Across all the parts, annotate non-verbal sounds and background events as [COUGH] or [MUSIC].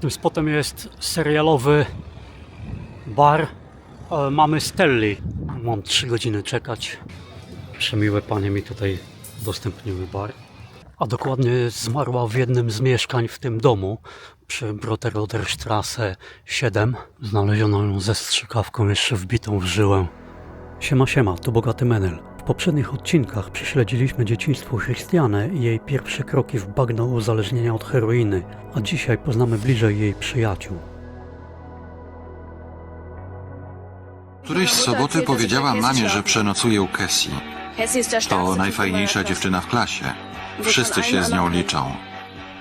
tym spotem jest serialowy bar e, mamy Stelli. Mam 3 godziny czekać. Przemiłe panie mi tutaj udostępniły bar. A dokładnie zmarła w jednym z mieszkań w tym domu przy Brotteroderstrasse 7. Znaleziono ją ze strzykawką jeszcze wbitą w żyłę. Siema siema, to Bogaty Menel. W poprzednich odcinkach prześledziliśmy dzieciństwo Chrystianę i jej pierwsze kroki w bagno uzależnienia od heroiny, a dzisiaj poznamy bliżej jej przyjaciół. Którejś soboty powiedziała mamie, że przenocuje u Cassie. To najfajniejsza dziewczyna w klasie. Wszyscy się z nią liczą.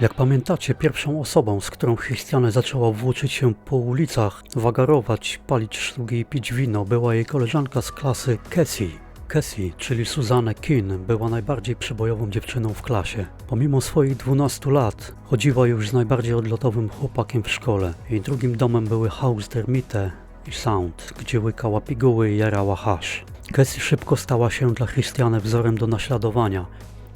Jak pamiętacie, pierwszą osobą, z którą Chrystianę zaczęła włóczyć się po ulicach, wagarować, palić szlugi i pić wino, była jej koleżanka z klasy Cassie. Cassie, czyli Suzanne Keane, była najbardziej przebojową dziewczyną w klasie. Pomimo swoich 12 lat, chodziła już z najbardziej odlotowym chłopakiem w szkole. Jej drugim domem były Haus der Mitte i Sound, gdzie łykała piguły i jarała hasz. Cassie szybko stała się dla Chrystiany wzorem do naśladowania.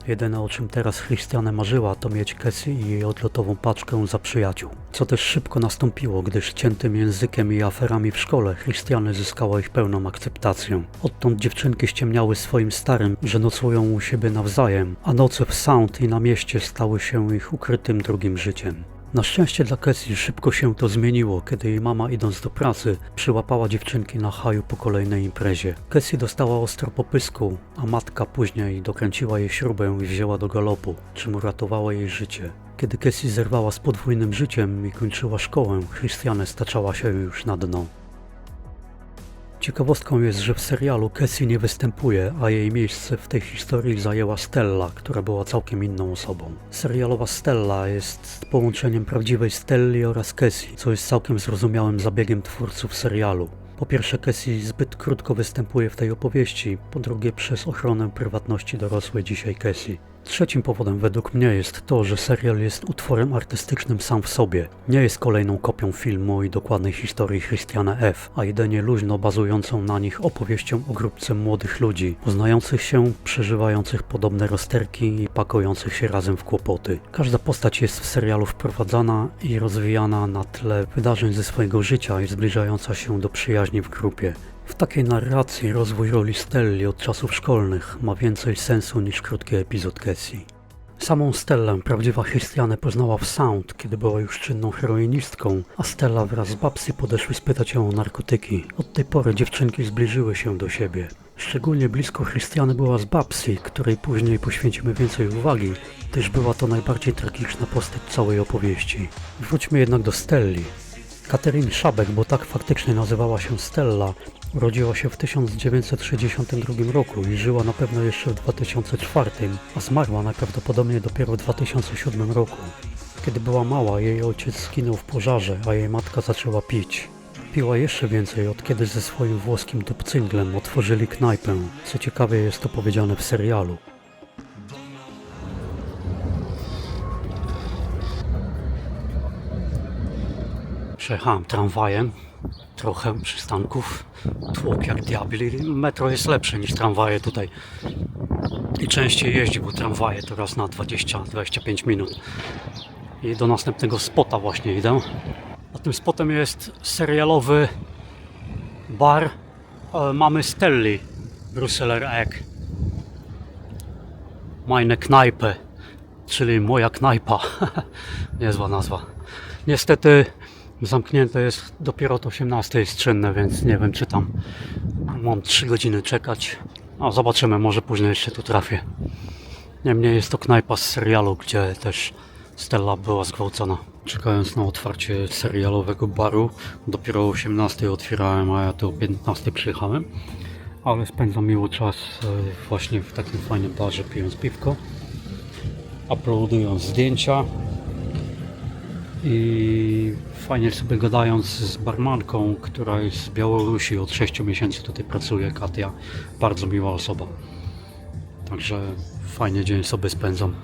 Jedyne o czym teraz Chrystiane marzyła, to mieć Cassie i jej odlotową paczkę za przyjaciół. Co też szybko nastąpiło, gdyż ciętym językiem i aferami w szkole Chrystiany zyskała ich pełną akceptację. Odtąd dziewczynki ściemniały swoim starym, że nocują u siebie nawzajem, a noce w Sound i na mieście stały się ich ukrytym drugim życiem. Na szczęście dla Cassie szybko się to zmieniło, kiedy jej mama idąc do pracy przyłapała dziewczynki na haju po kolejnej imprezie. Cassie dostała ostro po pysku, a matka później dokręciła jej śrubę i wzięła do galopu, czym uratowała jej życie. Kiedy Cassie zerwała z podwójnym życiem i kończyła szkołę, Christiane staczała się już na dno. Ciekawostką jest, że w serialu Cassie nie występuje, a jej miejsce w tej historii zajęła Stella, która była całkiem inną osobą. Serialowa Stella jest połączeniem prawdziwej Stelli oraz Cassie, co jest całkiem zrozumiałym zabiegiem twórców serialu. Po pierwsze, Cassie zbyt krótko występuje w tej opowieści, po drugie przez ochronę prywatności dorosłej dzisiaj Cassie. Trzecim powodem według mnie jest to, że serial jest utworem artystycznym sam w sobie. Nie jest kolejną kopią filmu i dokładnej historii Christiana F., a jedynie luźno bazującą na nich opowieścią o grupce młodych ludzi, poznających się, przeżywających podobne rozterki i pakujących się razem w kłopoty. Każda postać jest w serialu wprowadzana i rozwijana na tle wydarzeń ze swojego życia i zbliżająca się do przyjaźni w grupie. W takiej narracji rozwój roli Stelli od czasów szkolnych ma więcej sensu niż krótki epizod Cassie. Samą Stellę prawdziwa Christiane poznała w Sound, kiedy była już czynną heroinistką, a Stella wraz z Babsy podeszły spytać ją o narkotyki. Od tej pory dziewczynki zbliżyły się do siebie. Szczególnie blisko Christiane była z Babsy, której później poświęcimy więcej uwagi, gdyż była to najbardziej tragiczna postać całej opowieści. Wróćmy jednak do Stelli. Katerin Szabek, bo tak faktycznie nazywała się Stella, urodziła się w 1962 roku i żyła na pewno jeszcze w 2004, a zmarła najprawdopodobniej dopiero w 2007 roku. Kiedy była mała, jej ojciec zginął w pożarze, a jej matka zaczęła pić. Piła jeszcze więcej od kiedy ze swoim włoskim dupcynglem otworzyli knajpę. Co ciekawe jest to powiedziane w serialu. Przejechałem tramwajem, trochę przystanków, tłok jak diabli. Metro jest lepsze niż tramwaje tutaj. I częściej jeździ, bo tramwaje to raz na 20-25 minut. I do następnego spota właśnie idę. A tym spotem jest serialowy bar e, mamy Stelli, Brusseler Egg. Meine Kneipe, czyli moja knajpa. [LAUGHS] Niezła nazwa. Niestety zamknięte jest dopiero od 18 jest czynne, więc nie wiem czy tam mam 3 godziny czekać. A zobaczymy, może później jeszcze tu trafię. Niemniej jest to knajpa z serialu, gdzie też Stella była zgwałcona. Czekając na otwarcie serialowego baru, dopiero o 18 otwierałem, a ja tu o 15 przyjechałem. Ale spędzam miło czas e, właśnie w takim fajnym barze, pijąc piwko, uploadując zdjęcia i fajnie sobie gadając z barmanką, która jest z Białorusi, od 6 miesięcy tutaj pracuje, Katia, bardzo miła osoba. Także fajnie dzień sobie spędzam.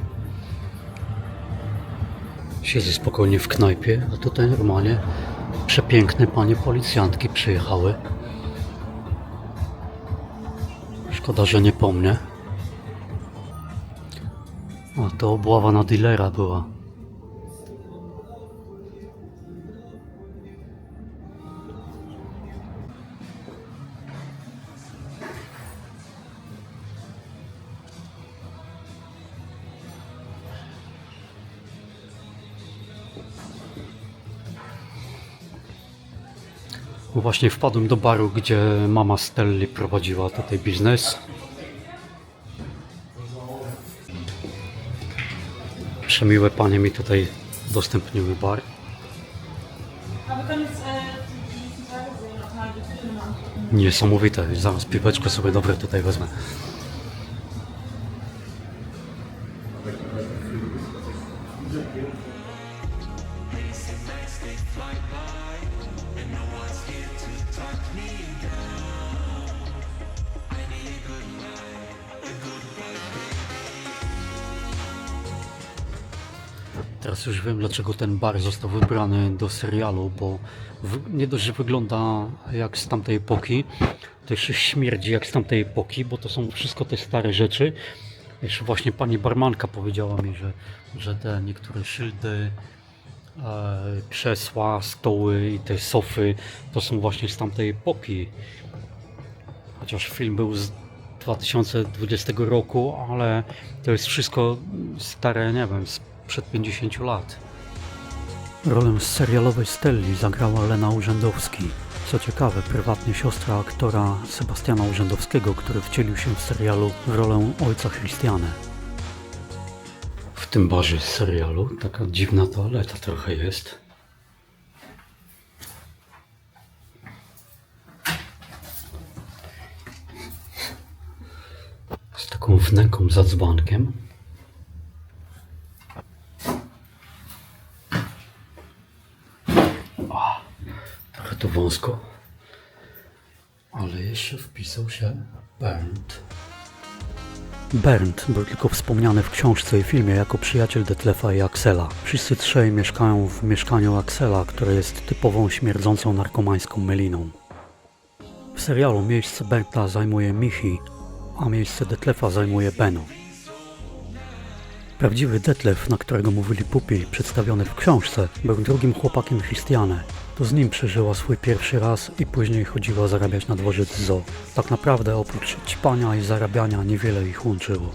Siedzę spokojnie w knajpie, a tutaj normalnie przepiękne panie policjantki przyjechały. Szkoda, że nie po mnie. A to obława na dealera była. Właśnie wpadłem do baru, gdzie mama Stelli prowadziła tutaj biznes. Przemiłe panie mi tutaj udostępniły bar. Angucken. Niesamowite. Zaraz piweczko sobie dobre tutaj wezmę. Dlaczego ten bar został wybrany do serialu, bo nie dość, że wygląda jak z tamtej epoki, to jeszcze śmierdzi jak z tamtej epoki, bo to są wszystko te stare rzeczy. Jeszcze właśnie pani barmanka powiedziała mi, że, że te niektóre szyldy, e, krzesła, stoły i te sofy to są właśnie z tamtej epoki. Chociaż film był z 2020 roku, ale to jest wszystko stare, nie wiem, sprzed 50 lat. Rolę z serialowej Stelli zagrała Lena Urzędowski. Co ciekawe, prywatnie siostra aktora Sebastiana Urzędowskiego, który wcielił się w serialu w rolę ojca Christiane. W tym barze serialu taka dziwna toaleta trochę jest. Z taką wnęką za dzbankiem. Trochę to wąsko. Ale jeszcze wpisał się Bernd. Bernd był tylko wspomniany w książce i filmie jako przyjaciel Detlefa i Axela. Wszyscy trzej mieszkają w mieszkaniu Axela, które jest typową śmierdzącą narkomańską meliną. W serialu miejsce Bernda zajmuje Michi, a miejsce Detlefa zajmuje Beno. Prawdziwy Detlef, na którego mówili pupi, przedstawiony w książce, był drugim chłopakiem Christiane. To z nim przeżyła swój pierwszy raz i później chodziła zarabiać na dworzec zoo. Tak naprawdę oprócz ćpania i zarabiania niewiele ich łączyło.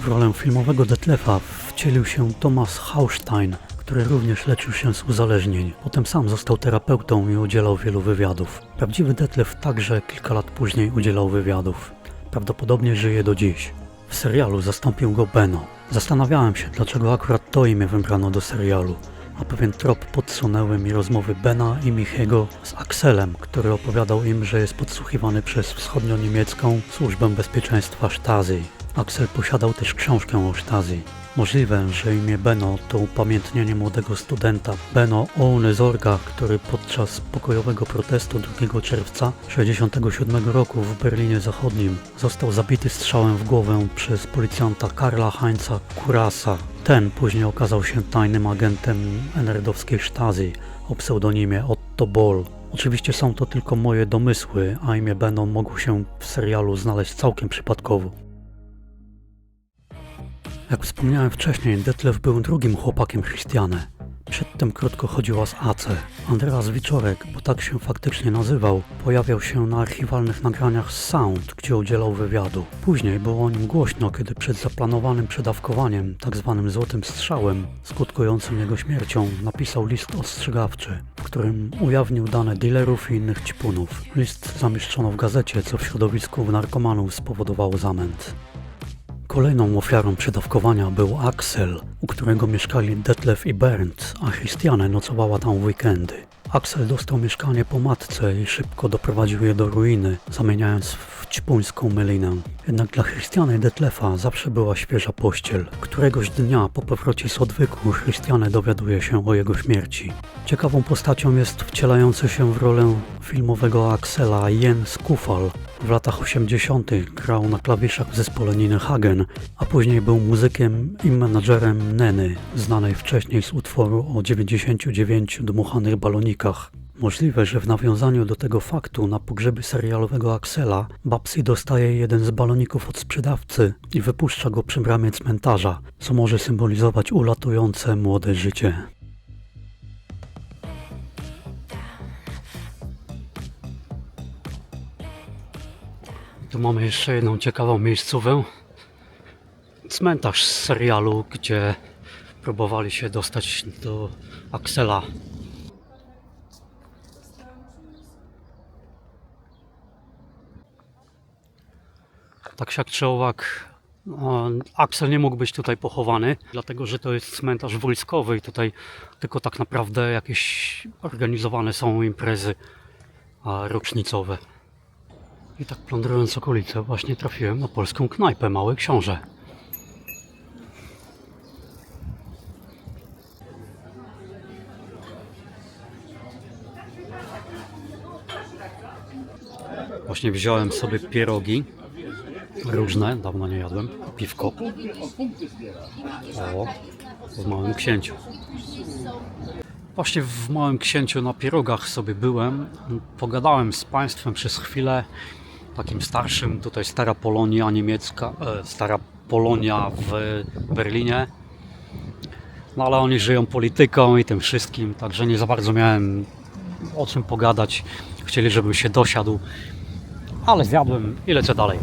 W rolę filmowego Detlefa wcielił się Thomas Haustein, który również leczył się z uzależnień. Potem sam został terapeutą i udzielał wielu wywiadów. Prawdziwy Detlef także kilka lat później udzielał wywiadów. Prawdopodobnie żyje do dziś. W serialu zastąpił go Beno. Zastanawiałem się, dlaczego akurat to imię wybrano do serialu, a pewien trop podsunęły mi rozmowy Bena i Michiego z Axelem, który opowiadał im, że jest podsłuchiwany przez wschodnio-niemiecką służbę bezpieczeństwa Stasi. Axel posiadał też książkę o Stasi. Możliwe, że imię Beno to upamiętnienie młodego studenta Beno Ounezorga, który podczas pokojowego protestu 2 czerwca 1967 roku w Berlinie Zachodnim został zabity strzałem w głowę przez policjanta Karla Heinza Kurasa. Ten później okazał się tajnym agentem NRD-owskiej Stasi o pseudonimie Otto Boll. Oczywiście są to tylko moje domysły, a imię Beno mogło się w serialu znaleźć całkiem przypadkowo. Jak wspomniałem wcześniej, Detlef był drugim chłopakiem Christiane. Przedtem krótko chodziła z AC. Andreas Wiczorek, bo tak się faktycznie nazywał, pojawiał się na archiwalnych nagraniach z Sound, gdzie udzielał wywiadu. Później było o nim głośno, kiedy przed zaplanowanym przedawkowaniem, tzw. złotym strzałem, skutkującym jego śmiercią, napisał list ostrzegawczy, w którym ujawnił dane dealerów i innych ćpunów. List zamieszczono w gazecie, co w środowisku narkomanów spowodowało zamęt. Kolejną ofiarą przedawkowania był Axel, u którego mieszkali Detlef i Bernd, a Christiane nocowała tam w weekendy. Axel dostał mieszkanie po matce i szybko doprowadził je do ruiny, zamieniając w ćpuńską melinę. Jednak dla Christiane Detlefa zawsze była świeża pościel. Któregoś dnia po powrocie z odwyku Christiane dowiaduje się o jego śmierci. Ciekawą postacią jest wcielający się w rolę filmowego Axela Jens Kufal. W latach 80. grał na klawiszach w zespole Niny Hagen, a później był muzykiem i menadżerem Neny, znanej wcześniej z utworu o 99 dmuchanych balonikach. Możliwe, że w nawiązaniu do tego faktu na pogrzeby serialowego Axela Babsy dostaje jeden z baloników od sprzedawcy i wypuszcza go przy bramie cmentarza, co może symbolizować ulatujące młode życie. Tu mamy jeszcze jedną ciekawą miejscówę cmentarz z serialu, gdzie próbowali się dostać do Axela. Tak siak czy owak, no, Axel nie mógł być tutaj pochowany, dlatego że to jest cmentarz wojskowy i tutaj tylko tak naprawdę jakieś organizowane są imprezy rocznicowe. I tak plądrując okolice właśnie trafiłem na polską knajpę Mały Książę. Właśnie wziąłem sobie pierogi różne, dawno nie jadłem, piwko. O, w Małym Księciu. Właśnie w Małym Księciu na pierogach sobie byłem, pogadałem z Państwem przez chwilę, takim starszym, tutaj stara Polonia niemiecka, e, stara Polonia w Berlinie. No ale oni żyją polityką i tym wszystkim, także nie za bardzo miałem o czym pogadać. Chcieli, żebym się dosiadł, ale zjadłem i lecę dalej.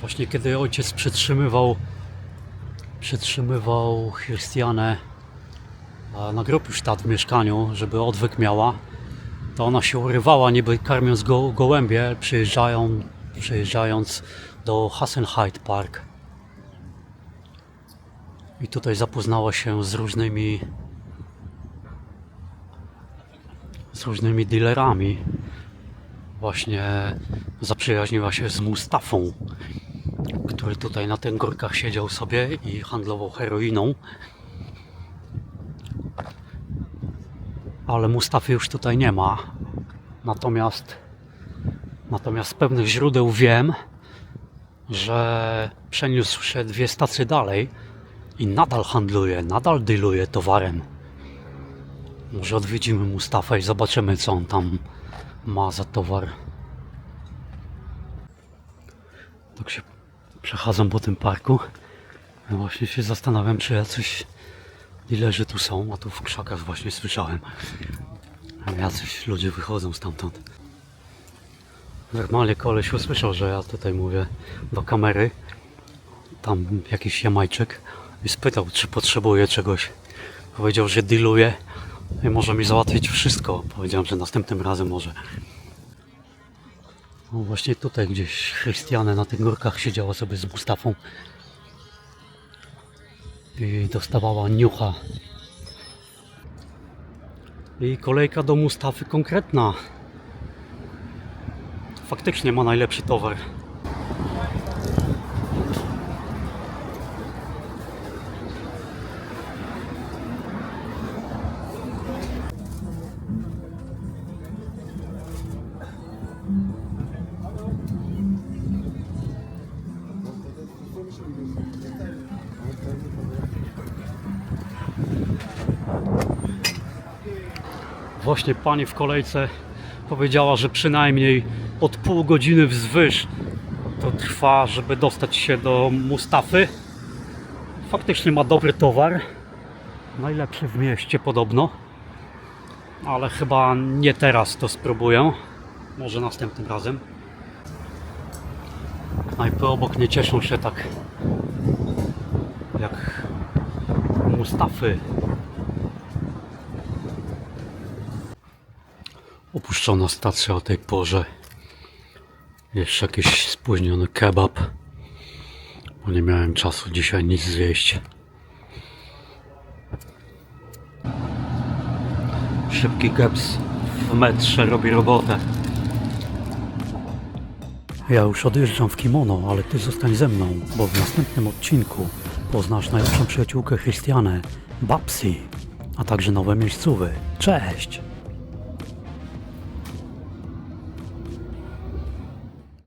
Właśnie kiedy ojciec przytrzymywał Chrystianę e, na Gropiusztat w mieszkaniu, żeby odwyk miała, to ona się urywała niby karmiąc go, gołębie, przyjeżdżają, przyjeżdżając do Hassenheit Park. I tutaj zapoznała się z różnymi z różnymi dealerami. Właśnie zaprzyjaźniła się z Mustafą, który tutaj na tych górkach siedział sobie i handlował heroiną. Ale Mustafy już tutaj nie ma. Natomiast natomiast z pewnych źródeł wiem, że przeniósł się dwie stacje dalej i nadal handluje, nadal dealuje towarem. Może odwiedzimy Mustafę i zobaczymy co on tam ma za towar. Tak się przechadzam po tym parku. Właśnie się zastanawiam, czy jacyś dealerzy tu są, a tu w krzakach właśnie słyszałem. Jacyś ludzie wychodzą stamtąd. Normalnie koleś usłyszał, że ja tutaj mówię do kamery. Tam jakiś Jamajczyk i spytał, czy potrzebuje czegoś. Powiedział, że dealuje i może mi załatwić wszystko. Powiedziałem, że następnym razem może. No właśnie tutaj gdzieś Chrystiane na tych górkach siedziała sobie z Mustafą i dostawała niucha. I kolejka do Mustafy konkretna. Faktycznie ma najlepszy towar. Właśnie pani w kolejce powiedziała, że przynajmniej od pół godziny wzwyż to trwa, żeby dostać się do Mustafy. Faktycznie ma dobry towar. Najlepszy w mieście podobno. Ale chyba nie teraz to spróbuję. Może następnym razem. Knajpy obok nie cieszą się tak jak Mustafy. Opuszczona stacja o tej porze. Jeszcze jakiś spóźniony kebab. Bo nie miałem czasu dzisiaj nic zjeść. Szybki keps w metrze robi robotę. Ja już odjeżdżam w kimono, ale ty zostań ze mną, bo w następnym odcinku poznasz najlepszą przyjaciółkę Chrystianę, Babsi, a także nowe miejscowy. Cześć!